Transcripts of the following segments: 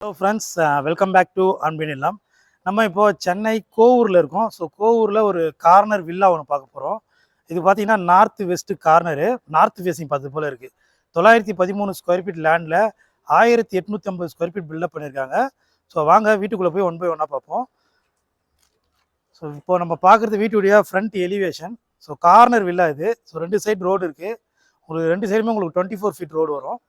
Hello friends welcome back to அன்பின் இல்லம் நம்ம இப்போது சென்னை கோவூரில் இருக்கோம். ஸோ கோவூரில் ஒரு கார்னர் வில்லா ஒன்று பார்க்க போகிறோம் இது பார்த்தீங்கன்னா north west corner north facing பார்த்து போல் இருக்குது தொள்ளாயிரத்தி பதிமூணு ஸ்கொயர் ஃபீட் லேண்டில் ஆயிரத்தி எட்நூற்றி ஐம்பது ஸ்கொயர் ஃபீட் பில்டப் பண்ணியிருக்காங்க ஸோ வாங்க வீட்டுக்குள்ளே போய் ஒன் பை ஒன்னாக பார்ப்போம். ஸோ இப்போ நம்ம பார்க்குறது வீட்டுடைய front elevation so corner villa இது. ஸோ ரெண்டு சைடு ரோடு இருக்குது உங்களுக்கு ரெண்டு சைடுமே உங்களுக்கு டுவெண்ட்டி ஃபோர் ஃபீட் ரோடு வரும்.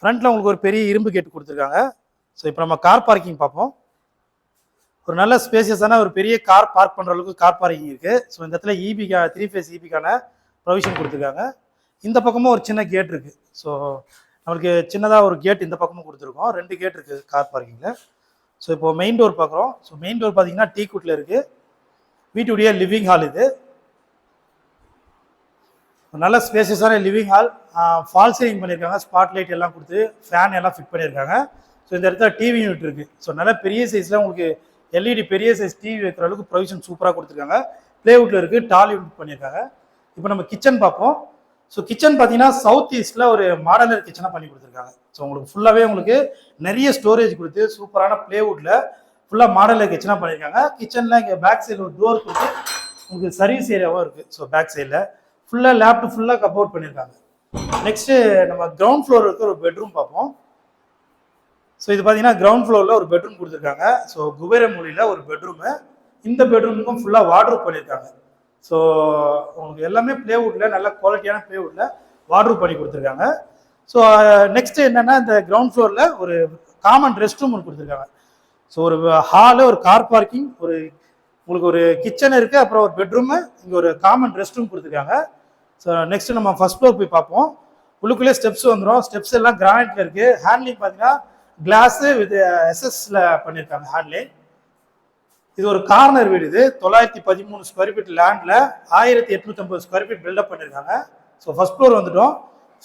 ஃப்ரண்ட்டில் உங்களுக்கு ஒரு பெரிய இரும்பு கேட் கொடுத்துருக்காங்க. ஸோ இப்போ நம்ம கார் பார்க்கிங் பார்ப்போம். ஒரு நல்ல ஸ்பேசியஸான ஒரு பெரிய கார் பார்க் பண்ணுற அளவுக்கு கார் பார்க்கிங் இருக்குது ஸோ இந்த இடத்துல இபிக்கா த்ரீ ஃபேஸ் இபிக்கான ப்ரொவிஷன் கொடுத்துருக்காங்க. இந்த பக்கமும் ஒரு சின்ன கேட் இருக்குது ஸோ நம்மளுக்கு சின்னதாக ஒரு கேட் இந்த பக்கமும் கொடுத்துருக்கோம். ரெண்டு கேட் இருக்குது கார் பார்க்கிங்கில் ஸோ இப்போ மெயின் டோர் பார்க்குறோம். ஸோ மெயின் டோர் பார்த்தீங்கன்னா டீ குட்டில் இருக்குது வீட்டுடைய லிவிங் ஹால் இது. நல்ல ஸ்பேசியஸான லிவிங் ஹால் ஃபால் சீலிங் பண்ணியிருக்காங்க ஸ்பாட் லைட் எல்லாம் கொடுத்து ஃபேன் எல்லாம் ஃபிட் பண்ணியிருக்காங்க ஸோ இந்த இடத்துல டிவி யூனிட் இருக்குது ஸோ நல்ல பெரிய சைஸில் உங்களுக்கு எல்இடி பெரிய சைஸ் டிவி வைக்கிற அளவுக்கு ப்ரொவிஷன் சூப்பராக கொடுத்துருக்காங்க. ப்ளேவுட்டில் இருக்குது டால் யூனிட் பண்ணியிருக்காங்க இப்போ நம்ம கிச்சன் பார்ப்போம். ஸோ கிச்சன் பார்த்தீங்கன்னா சவுத் ஈஸ்டில் ஒரு மாடலர் கிச்சனாக பண்ணி கொடுத்துருக்காங்க. ஸோ உங்களுக்கு ஃபுல்லாகவே உங்களுக்கு நிறைய ஸ்டோரேஜ் கொடுத்து சூப்பரான ப்ளேவுட்டில் ஃபுல்லாக மாடலர் கிச்சனாக பண்ணியிருக்காங்க கிச்சனில் இங்கே பேக் சைடில் ஒரு டோர் கொடுத்து உங்களுக்கு சர்வீஸ் ஏரியாவும் இருக்குது ஸோ பேக் சைடில் ஃபுல்லாக லேப்டு ஃபுல்லாக கப்போர்ட் பண்ணியிருக்காங்க நெக்ஸ்ட்டு நம்ம கிரவுண்ட் ஃப்ளோர் இருக்க ஒரு பெட்ரூம் பார்ப்போம். ஸோ இது பார்த்தீங்கன்னா கிரவுண்ட் ஃப்ளோரில் ஒரு பெட்ரூம் கொடுத்துருக்காங்க. ஸோ குபேரமொழியில் ஒரு பெட்ரூமு இந்த பெட்ரூமுக்கும் ஃபுல்லாக வாட்ரூப் பண்ணியிருக்காங்க ஸோ உங்களுக்கு எல்லாமே ப்ளேவுட்டில் நல்ல குவாலிட்டியான ப்ளேவுட்டில் வாட்ரூப் பண்ணி கொடுத்துருக்காங்க. ஸோ நெக்ஸ்ட் என்னென்னா இந்த கிரவுண்ட் ஃப்ளோரில் ஒரு காமன் ரெஸ்ட் ரூம் ஒன்று கொடுத்துருக்காங்க. ஸோ ஒரு ஹாலு ஒரு கார் பார்க்கிங் ஒரு உங்களுக்கு ஒரு கிச்சன் இருக்குது அப்புறம் ஒரு பெட்ரூமு இங்கே ஒரு காமன் ரெஸ்ட் ரூம் கொடுத்துருக்காங்க. ஸோ நெக்ஸ்ட் நம்ம ஃபர்ஸ்ட் ஃப்ளோர் போய் பார்ப்போம். உள்ளுக்குள்ளே ஸ்டெப்ஸ் வந்துடும் ஸ்டெப்ஸ் எல்லாம் கிரானைட்ல இருக்குது ஹேண்ட்லிங் பார்த்தீங்கன்னா கிளாஸு வித் எஸ்எஸ்ல பண்ணியிருக்காங்க ஹேண்ட்லிங் இது ஒரு கார்னர் வீடு இது. தொள்ளாயிரத்தி பதிமூணு ஸ்கொயர் ஃபீட் லேண்டில் ஆயிரத்தி எட்நூத்தம்பது ஸ்கொயர் ஃபீட் பில்டப் பண்ணியிருக்காங்க. ஸோ ஃபஸ்ட் ஃப்ளோர் வந்துட்டோம்.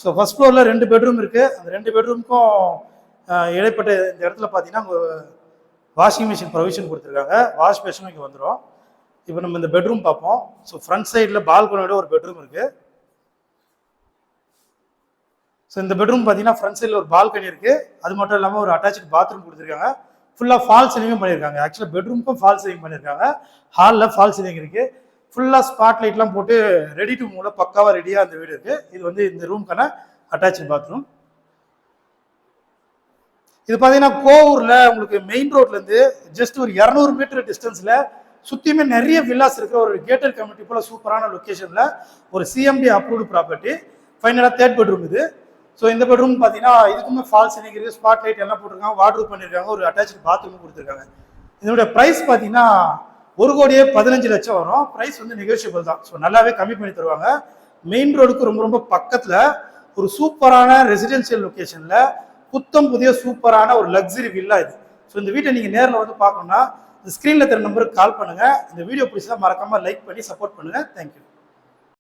ஸோ ஃபஸ்ட் ஃப்ளோரில் ரெண்டு பெட்ரூம் இருக்குது அந்த ரெண்டு பெட்ரூமுக்கும் uh, இடைப்பட்ட இந்த இடத்துல பார்த்தீங்கன்னா வாஷிங் மிஷின் ப்ரொவிஷன் கொடுத்துருக்காங்க. வாஷ் பேஷனும் இங்கே வந்துடும் இப்போ நம்ம இந்த பெட்ரூம் பார்ப்போம். ஸோ ஃப்ரண்ட் சைடில் பால்கனியோட ஒரு பெட்ரூம் இருக்குது ஸோ இந்த பெட்ரூம் பார்த்தீங்கன்னா ஃப்ரண்ட் சைடில் ஒரு பால்கனி இருக்குது அது மட்டும் இல்லாமல் ஒரு அட்டாச்சு பாத்ரூம் கொடுத்துருக்காங்க. ஃபுல்லாக ஃபால் சீலிங்கும் பண்ணியிருக்காங்க. ஆக்சுவலாக பெட்ரூமுக்கும் ஃபால் சீலிங் பண்ணியிருக்காங்க. ஹாலில் ஃபால் சீலிங் இருக்குது ஃபுல்லாக ஸ்பாட் லைட்லாம் போட்டு ரெடி டு மூவில் பக்காவாக ரெடியாக அந்த வீடு இருக்குது இது வந்து இந்த ரூம்க்கான அட்டாச்சு பாத்ரூம் இது பார்த்தீங்கன்னா கோவூரில் உங்களுக்கு மெயின் ரோட்லேருந்து ஜஸ்ட் ஒரு இரநூறு மீட்டர் டிஸ்டன்ஸில் சுற்றியுமே நிறைய வில்லாஸ் இருக்கிற ஒரு கேட்டட் கமிட்டி போல் சூப்பரான லொக்கேஷனில் ஒரு சிஎம்டி அப்ரூவ்டு ப்ராப்பர்ட்டி ஃபைனலாக தேர்ட் பெட்ரூம் இது. ஸோ இந்த பெட்ரூம் பார்த்தீங்கன்னா இதுக்குமே ஃபால்ஸ் இணைக்கிறது ஸ்பாட் லைட் எல்லாம் போட்டிருக்காங்க. வாட்ரூப் பண்ணியிருக்காங்க ஒரு அட்டாச்சு பாத்ரூம் கொடுத்துருக்காங்க. இதனுடைய ப்ரைஸ் பார்த்தீங்கன்னா ஒரு கோடியே பதினஞ்சு லட்சம் வரும். ப்ரைஸ் வந்து நெகோஷியபிள் தான். ஸோ நல்லாவே கம்மி பண்ணி தருவாங்க. மெயின் ரோடுக்கு ரொம்ப ரொம்ப பக்கத்தில் ஒரு சூப்பரான ரெசிடென்சியல் லொக்கேஷனில் புத்தம் புதிய சூப்பரான ஒரு லக்ஸரி வில்லா இது. ஸோ இந்த வீட்டை நீங்கள் நேரில் வந்து பார்க்கணும்னா இந்த ஸ்க்ரீனில் தர நம்பருக்கு கால் பண்ணுங்கள் இந்த வீடியோ பிடிச்சா மறக்காமல் லைக் பண்ணி சப்போர்ட் பண்ணுங்கள் தேங்க்யூ